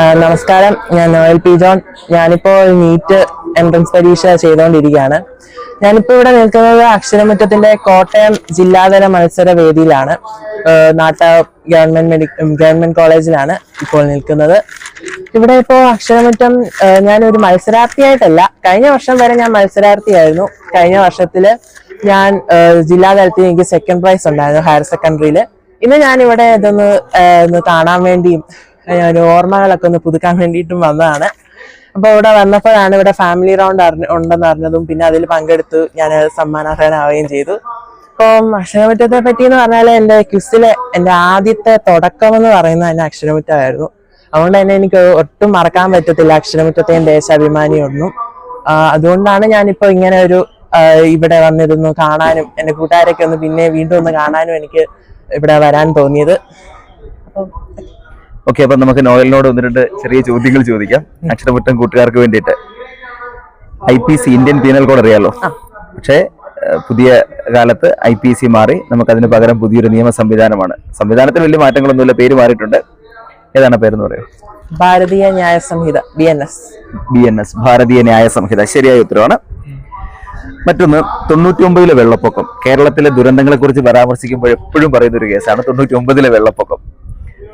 നമസ്കാരം. ഞാൻ നോയൽ പി ജോൺ. ഞാനിപ്പോൾ നീറ്റ് എൻട്രൻസ് പരീക്ഷ ചെയ്തുകൊണ്ടിരിക്കുകയാണ് ഞാനിപ്പോൾ ഇവിടെ നിൽക്കുന്നത് അക്ഷരമുറ്റത്തിന്റെ കോട്ടയം ജില്ലാതല മത്സര വേദിയിലാണ്. നാട്ട ഗവൺമെന്റ് മെഡി ഗവൺമെന്റ് കോളേജിലാണ് ഇപ്പോൾ നിൽക്കുന്നത്. ഇവിടെ ഇപ്പോൾ അക്ഷരമുറ്റം ഞാനൊരു മത്സരാർത്ഥിയായിട്ടല്ല. കഴിഞ്ഞ വർഷം വരെ ഞാൻ മത്സരാർത്ഥിയായിരുന്നു. കഴിഞ്ഞ വർഷത്തിൽ ഞാൻ ജില്ലാതലത്തിൽ എനിക്ക് സെക്കൻഡ് പ്രൈസ് ഉണ്ടായിരുന്നു ഹയർ സെക്കൻഡറിയിൽ ഇന്ന് ഞാൻ ഇവിടെ ഇതൊന്ന് കാണാൻ വേണ്ടിയും ഓർമ്മകളൊക്കെ ഒന്ന് പുതുക്കാൻ വേണ്ടിയിട്ടും വന്നതാണ്. അപ്പൊ ഇവിടെ വന്നപ്പോഴാണ് ഇവിടെ ഫാമിലി റൗണ്ട് അറിഞ്ഞ ഉണ്ടെന്ന് അറിഞ്ഞതും പിന്നെ അതിൽ പങ്കെടുത്തു. ഞാൻ സമ്മാനാർഹനാവുകയും ചെയ്തു. അപ്പം അക്ഷരമുറ്റത്തെ പറ്റി എന്ന് പറഞ്ഞാൽ എന്റെ ക്വിസിലെ എന്റെ ആദ്യത്തെ തുടക്കം എന്ന് പറയുന്നത് തന്നെ അക്ഷരമുറ്റമായിരുന്നു. അതുകൊണ്ട് തന്നെ എനിക്ക് ഒട്ടും മറക്കാൻ പറ്റത്തില്ല. അക്ഷരമുറ്റത്തെയും ദേശാഭിമാനിയൊന്നും. അതുകൊണ്ടാണ് ഞാനിപ്പോ ഇങ്ങനെ ഒരു ഇവിടെ വന്നിരുന്നു കാണാനും എന്റെ കൂട്ടുകാരൊക്കെ ഒന്ന് പിന്നെ വീണ്ടും ഒന്ന് കാണാനും എനിക്ക് ഇവിടെ വരാൻ തോന്നിയത്. അപ്പം ഓക്കെ അപ്പൊ നമുക്ക് നോവലിനോട് ഒന്ന് രണ്ട് ചെറിയ ചോദ്യങ്ങൾ ചോദിക്കാം. അക്ഷരമുറ്റം കൂട്ടുകാർക്ക് വേണ്ടിയിട്ട്. I P C Indian penal code അറിയാലോ? പക്ഷേ പുതിയ കാലത്ത് ഐ പി സി മാറി. നമുക്ക് അതിന് പകരം പുതിയൊരു നിയമ സംവിധാനമാണ്. സംവിധാനത്തിൽ വലിയ മാറ്റങ്ങളൊന്നുമില്ല പേര് മാറിയിട്ടുണ്ട്. ഏതാണ് പേരെന്ന് പറയുക Bharatiya Nyaya Sanhita B N S. B N S Bharatiya Nyaya Sanhita. ശരിയായ ഉത്തരവാണ്. മറ്റൊന്ന് തൊണ്ണൂറ്റി ഒമ്പതിലെ വെള്ളപ്പൊക്കം. കേരളത്തിലെ ദുരന്തങ്ങളെ കുറിച്ച് പരാമർശിക്കുമ്പോൾ എപ്പോഴും പറയുന്ന ഒരു കേസാണ് തൊണ്ണൂറ്റി ഒമ്പതിലെ വെള്ളപ്പൊക്കം.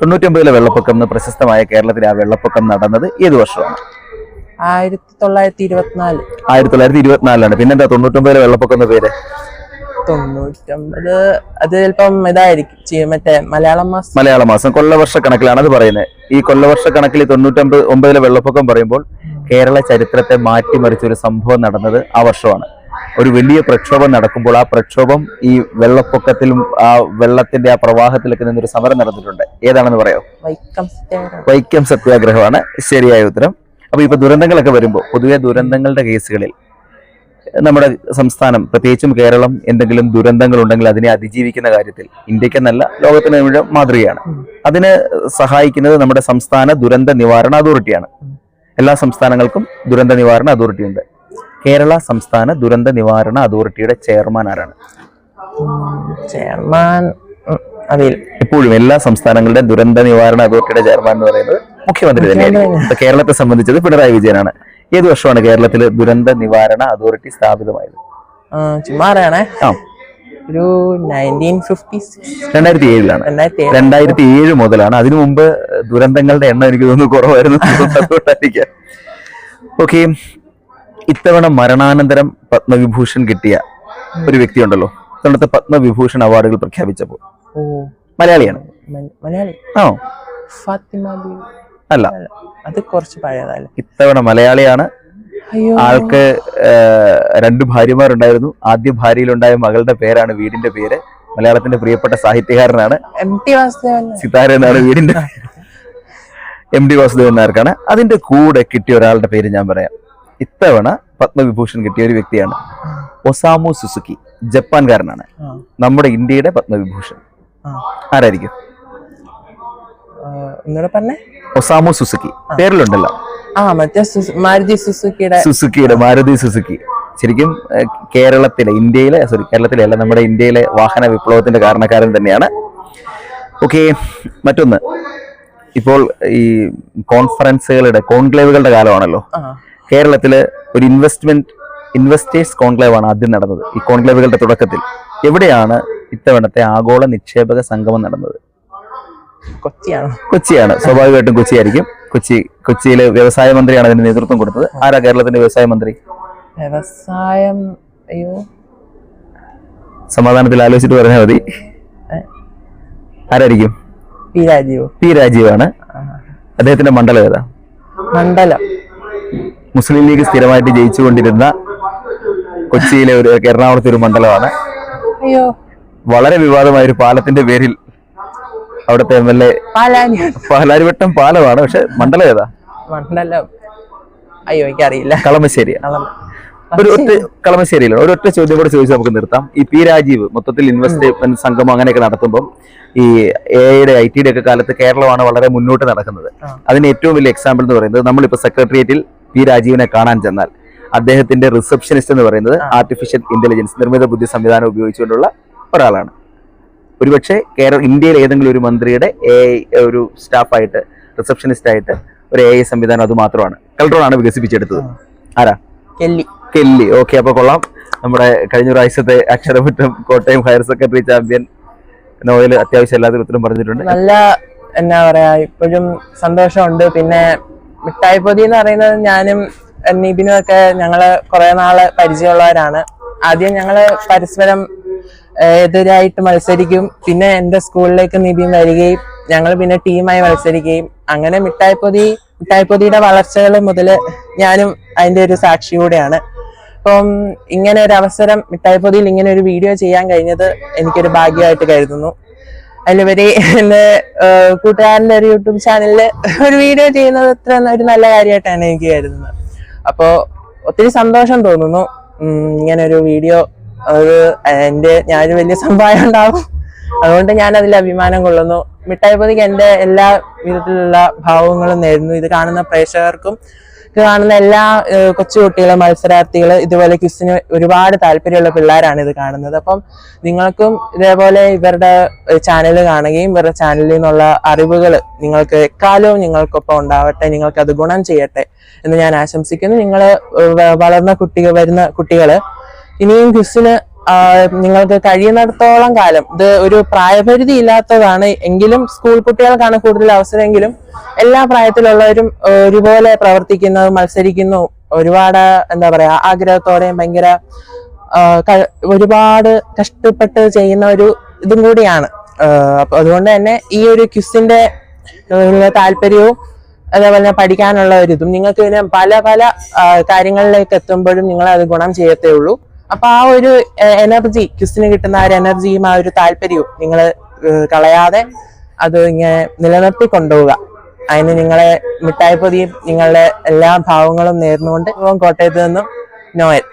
തൊണ്ണൂറ്റി ഒമ്പതിലെ വെള്ളപ്പൊക്കം എന്ന് പ്രശസ്തമായ കേരളത്തിലെ ആ വെള്ളപ്പൊക്കം നടന്നത് ഏത് വർഷമാണ്? ആയിരത്തി തൊള്ളായിരത്തി ഇരുപത്തിനാല് ആയിരത്തി തൊള്ളായിരത്തി ഇരുപത്തിനാലാണ് പിന്നെന്താ തൊണ്ണൂറ്റൊമ്പതിലെ വെള്ളപ്പൊക്കം എന്ന പേര്? തൊണ്ണൂറ്റൊമ്പത് അത് ചിലപ്പം ഇതായിരിക്കും. മറ്റേ മലയാളം മാസം. മലയാള മാസം. കൊല്ലവർഷ കണക്കിലാണ് അത് പറയുന്നത്. ഈ കൊല്ലവർഷ കണക്കിൽ തൊണ്ണൂറ്റൊമ്പത് ഒമ്പതിലെ വെള്ളപ്പൊക്കം പറയുമ്പോൾ കേരള ചരിത്രത്തെ മാറ്റിമറിച്ച ഒരു സംഭവം നടന്നത് ആ വർഷമാണ്. ഒരു വലിയ പ്രക്ഷോഭം നടക്കുമ്പോൾ ആ പ്രക്ഷോഭം ഈ വെള്ളപ്പൊക്കത്തിലും ആ വെള്ളത്തിന്റെ ആ പ്രവാഹത്തിലൊക്കെ നിന്നൊരു സമരം നടന്നിട്ടുണ്ട്. ഏതാണെന്ന് പറയാം വൈക്കം സത്യാഗ്രഹമാണ്. ശരിയായ ഉത്തരം. അപ്പൊ ഇപ്പൊ ദുരന്തങ്ങളൊക്കെ വരുമ്പോൾ പൊതുവെ ദുരന്തങ്ങളുടെ കേസുകളിൽ നമ്മുടെ സംസ്ഥാനം പ്രത്യേകിച്ചും കേരളം എന്തെങ്കിലും ദുരന്തങ്ങൾ ഉണ്ടെങ്കിൽ അതിനെ അതിജീവിക്കുന്ന കാര്യത്തിൽ ഇന്ത്യക്കെന്നല്ല ലോകത്തിന് മുഴുവൻ മാതൃകയാണ്. അതിന് സഹായിക്കുന്നത് നമ്മുടെ സംസ്ഥാന ദുരന്ത നിവാരണ അതോറിറ്റിയാണ്. എല്ലാ സംസ്ഥാനങ്ങൾക്കും ദുരന്ത നിവാരണ അതോറിറ്റി ഉണ്ട് കേരള സംസ്ഥാന ദുരന്ത നിവാരണ അതോറിറ്റിയുടെ ചെയർമാൻ ആരാണ്? ചെയർമാൻ അറിയില്ല എപ്പോഴും എല്ലാ സംസ്ഥാനങ്ങളുടെ ദുരന്ത നിവാരണ അതോറിറ്റിയുടെ ചെയർമാൻ എന്ന് പറയുന്നത് മുഖ്യമന്ത്രി തന്നെയാണ്. കേരളത്തെ സംബന്ധിച്ചത് പിണറായി വിജയനാണ്. ഏത് വർഷമാണ് കേരളത്തിൽ ദുരന്ത നിവാരണ അതോറിറ്റി സ്ഥാപിതമായത്? ആ ഒരു രണ്ടായിരത്തി ഏഴിലാണ് രണ്ടായിരത്തി ഏഴ് രണ്ടായിരത്തി ഏഴ് മുതലാണ്. അതിനു മുമ്പ് ദുരന്തങ്ങളുടെ എണ്ണം എനിക്ക് തോന്നുന്നു കുറവായിരുന്നു. അതുകൊണ്ടായിരിക്കാം. ഓക്കെ ഇത്തവണ മരണാനന്തരം പത്മവിഭൂഷൺ കിട്ടിയ ഒരു വ്യക്തിയുണ്ടല്ലോ. ഇത്തവണത്തെ പത്മവിഭൂഷൺ അവാർഡുകൾ പ്രഖ്യാപിച്ചപ്പോൾ മലയാളിയാണ്. മലയാളി? ആ. ഫാത്തിമ അല്ല. അത് കുറച്ച് പഴയതല്ലേ ഇത്തവണ മലയാളിയാണ്. ആൾക്ക് രണ്ടു രണ്ട് ഭാര്യമാരുണ്ടായിരുന്നു. ആദ്യ ഭാര്യയിലുണ്ടായ മകളുടെ പേരാണ് വീടിന്റെ പേര്. മലയാളത്തിന്റെ പ്രിയപ്പെട്ട സാഹിത്യകാരനാണ്. M T Vasudevan. സിതാര എന്നാണ് വീടിന്റെ എം ഡി വാസുദേവൻ നായർക്കാണ്. അതിന്റെ കൂടെ കിട്ടിയ ഒരാളുടെ പേര് ഞാൻ പറയാം. ഇത്തവണ പത്മവിഭൂഷൺ കിട്ടിയ ഒരു വ്യക്തിയാണ് ഒസാമു സുസുക്കി ജപ്പാൻകാരനാണ്. നമ്മുടെ ഇന്ത്യയുടെ പത്മവിഭൂഷൺ. ആരായിരിക്കും? Osamu Suzuki. പേരിലുണ്ടല്ലോ. ആ മറ്റേ സുസു- മാരുതി സുസുക്കിയുടെ. സുസുക്കിയുടെ മാരുതി സുസുക്കി. ശരിക്കും കേരളത്തിലെ ഇന്ത്യയിലെ സോറി കേരളത്തിലെ അല്ല നമ്മുടെ ഇന്ത്യയിലെ വാഹന വിപ്ലവത്തിന്റെ കാരണക്കാരൻ തന്നെയാണ്. ഓക്കെ മറ്റൊന്ന്. ഇപ്പോൾ ഈ കോൺഫറൻസുകളുടെ കോൺക്ലേവുകളുടെ കാലമാണല്ലോ. കേരളത്തിൽ ഒരു ഇൻവെസ്റ്റ്മെന്റ് ഇൻവെസ്റ്റേഴ്സ് കോൺക്ലേവ് ആണ് ആദ്യം നടന്നത്. ഈ കോൺക്ലേവുകളുടെ തുടക്കത്തിൽ. എവിടെയാണ് ഇത്തവണത്തെ ആഗോള നിക്ഷേപക സംഗമം നടന്നത്? കൊച്ചിയാണ്. കൊച്ചിയാണ്. സ്വാഭാവികമായിട്ടും കൊച്ചിയായിരിക്കും കൊച്ചി കൊച്ചിയിലെ വ്യവസായ മന്ത്രിയാണ് അതിന് നേതൃത്വം കൊടുത്തത്. ആരാ കേരളത്തിന്റെ വ്യവസായ മന്ത്രി? വ്യവസായം അയ്യോ. സമാധാനത്തിൽ ആലോചിച്ചിട്ട് പറഞ്ഞാൽ മതി. ആരായിരിക്കും? പി രാജീവ്. പി രാജീവാണ്. അദ്ദേഹത്തിന്റെ മണ്ഡലം ഏതാ? മണ്ഡലം. മുസ്ലിം ലീഗ് സ്ഥിരമായിട്ട് ജയിച്ചുകൊണ്ടിരുന്ന കൊച്ചിയിലെ ഒരു എറണാകുളത്തെ ഒരു മണ്ഡലമാണ്. വളരെ വിവാദമായ ഒരു പാലത്തിന്റെ പേരിൽ അവിടുത്തെ എം എൽ എ പാലാരിവട്ടം പാലമാണ് പക്ഷെ മണ്ഡലം ഏതാ? മണ്ഡലം. അയ്യോ എനിക്കറിയില്ല. കളമശ്ശേരി. കളം ഒരു ഒറ്റ കളമശ്ശേരിയിലാണ്. ഒരു ഒറ്റ ചോദ്യം കൂടെ ചോദിച്ച് നമുക്ക് നിർത്താം. ഈ പി രാജീവ് മൊത്തത്തിൽ ഇൻവെസ്റ്റ്മെന്റ് സംഘം അങ്ങനെയൊക്കെ നടത്തുമ്പോൾ ഈ എ ഐയുടെ ഐ ടിയുടെ ഒക്കെ കാലത്ത് കേരളമാണ് വളരെ മുന്നോട്ട് നടക്കുന്നത്. അതിന് ഏറ്റവും വലിയ എക്സാമ്പിൾ എന്ന് പറയുന്നത് നമ്മളിപ്പോ സെക്രട്ടേറിയറ്റിൽ പി രാജീവിനെ കാണാൻ ചെന്നാൽ അദ്ദേഹത്തിന്റെ റിസപ്ഷനിസ്റ്റ് എന്ന് പറയുന്നത് ആർട്ടിഫിഷ്യൽ ഇന്റലിജൻസ് നിർമ്മിത ബുദ്ധി സംവിധാനം ഉപയോഗിച്ചുകൊണ്ടുള്ള ഒരാളാണ്. ഒരുപക്ഷെ കേരള ഇന്ത്യയിൽ ഏതെങ്കിലും ഒരു മന്ത്രിയുടെ എ ഒരു സ്റ്റാഫായിട്ട് റിസപ്ഷനിസ്റ്റ് ആയിട്ട് ഒരു എ ഐ സംവിധാനം അത് മാത്രമാണ്. കൽട്രോൺ ആണ് വികസിപ്പിച്ചെടുത്തത്. ആരാ? കെല്ലി. കെല്ലി. ഓക്കെ അപ്പൊ കൊള്ളാം. നമ്മുടെ കഴിഞ്ഞ പ്രാവശ്യത്തെ Aksharamuttam Kottayam higher secondary champion Noel അത്യാവശ്യം എല്ലാത്തിനും ഉത്തരം പറഞ്ഞിട്ടുണ്ട്. നല്ല എന്നാ പറയാ ഇപ്പോഴും സന്തോഷമുണ്ട്. പിന്നെ മിഠായി പൊതി എന്ന് പറയുന്നത് ഞാനും നിബിനും ഒക്കെ ഞങ്ങൾ കുറെ നാൾ പരിചയമുള്ളവരാണ്. ആദ്യം ഞങ്ങൾ പരസ്പരം എതിരായിട്ട് മത്സരിക്കും. പിന്നെ എന്റെ സ്കൂളിലേക്ക് നിബിൻ വരികയും ഞങ്ങൾ പിന്നെ ടീമായി മത്സരിക്കുകയും. അങ്ങനെ മിഠായി പൊതി മിഠായി പൊതിയുടെ വളർച്ചകൾ മുതൽ ഞാനും അതിന്റെ ഒരു സാക്ഷി കൂടെയാണ് അപ്പം ഇങ്ങനെ ഒരു അവസരം മിഠായി പൊതിയിൽ ഇങ്ങനെ ഒരു വീഡിയോ ചെയ്യാൻ കഴിഞ്ഞത് എനിക്കൊരു ഭാഗ്യമായിട്ട് കരുതുന്നു. അതിലുപരി എന്റെ കൂട്ടുകാരന്റെ ഒരു യൂട്യൂബ് ചാനലിൽ ഒരു വീഡിയോ ചെയ്യുന്നത് അത്ര ഒരു നല്ല കാര്യമായിട്ടാണ് എനിക്ക് കരുതുന്നത്. അപ്പോ ഒത്തിരി സന്തോഷം തോന്നുന്നു. ഇങ്ങനെ ഒരു വീഡിയോ അത് എന്റെ ഞാനൊരു വലിയ സംഭവം ഉണ്ടാവും. അതുകൊണ്ട് ഞാൻ അതിൽ അഭിമാനം കൊള്ളുന്നു. മിഠായി പൊതിക്ക് എന്റെ എല്ലാ വിധത്തിലുള്ള ഭാവങ്ങളും നേരുന്നു. ഇത് കാണുന്ന പ്രേക്ഷകർക്കും കാണുന്ന എല്ലാ കൊച്ചുകുട്ടികളും മത്സരാർത്ഥികൾ ഇതുപോലെ ക്വിസിന് ഒരുപാട് താല്പര്യമുള്ള പിള്ളേരാണ് ഇത് കാണുന്നത്. അപ്പം നിങ്ങൾക്കും ഇതേപോലെ ഇവരുടെ ചാനൽ കാണുകയും ഇവരുടെ ചാനലിൽ നിന്നുള്ള അറിവുകൾ നിങ്ങൾക്ക് എക്കാലവും നിങ്ങൾക്കൊപ്പം ഉണ്ടാവട്ടെ നിങ്ങൾക്ക് അത് ഗുണം ചെയ്യട്ടെ എന്ന് ഞാൻ ആശംസിക്കുന്നു. നിങ്ങൾ വളർന്ന കുട്ടികൾ വരുന്ന കുട്ടികൾ ഇനിയും ക്വിസിന് നിങ്ങൾക്ക് കഴിയുന്നിടത്തോളം കാലം. ഇത് ഒരു പ്രായപരിധി ഇല്ലാത്തതാണ്. എങ്കിലും സ്കൂൾ കുട്ടികൾക്കാണ് കൂടുതൽ അവസരമെങ്കിലും എല്ലാ പ്രായത്തിലുള്ളവരും ഒരുപോലെ പ്രവർത്തിക്കുന്നു മത്സരിക്കുന്നു. ഒരുപാട് എന്താ പറയാ ആഗ്രഹത്തോടെയും ഭയങ്കര ഒരുപാട് കഷ്ടപ്പെട്ട് ചെയ്യുന്ന ഒരു ഇതും കൂടിയാണ്. അപ്പൊ അതുകൊണ്ട് തന്നെ ഈ ഒരു ക്യുസിന്റെ താല്പര്യവും അതേപോലെ പഠിക്കാനുള്ള ഒരു ഇതും നിങ്ങൾക്ക് പിന്നെ പല പല കാര്യങ്ങളിലേക്ക് എത്തുമ്പോഴും നിങ്ങൾ അത് ഗുണം ചെയ്യത്തേ ഉള്ളൂ. അപ്പൊ ആ ഒരു എനർജി ക്വിസിന് കിട്ടുന്ന ആ ഒരു എനർജിയും ആ ഒരു താല്പര്യവും നിങ്ങൾ കളയാതെ അത് ഇങ്ങനെ നിലനിർത്തി കൊണ്ടുപോവുക. അതിന് നിങ്ങളെ മിഠായി പൊതിയും നിങ്ങളുടെ എല്ലാ ഭാവങ്ങളും നേർന്നുകൊണ്ട് കോട്ടയത്ത് നിന്നും നോയൽ.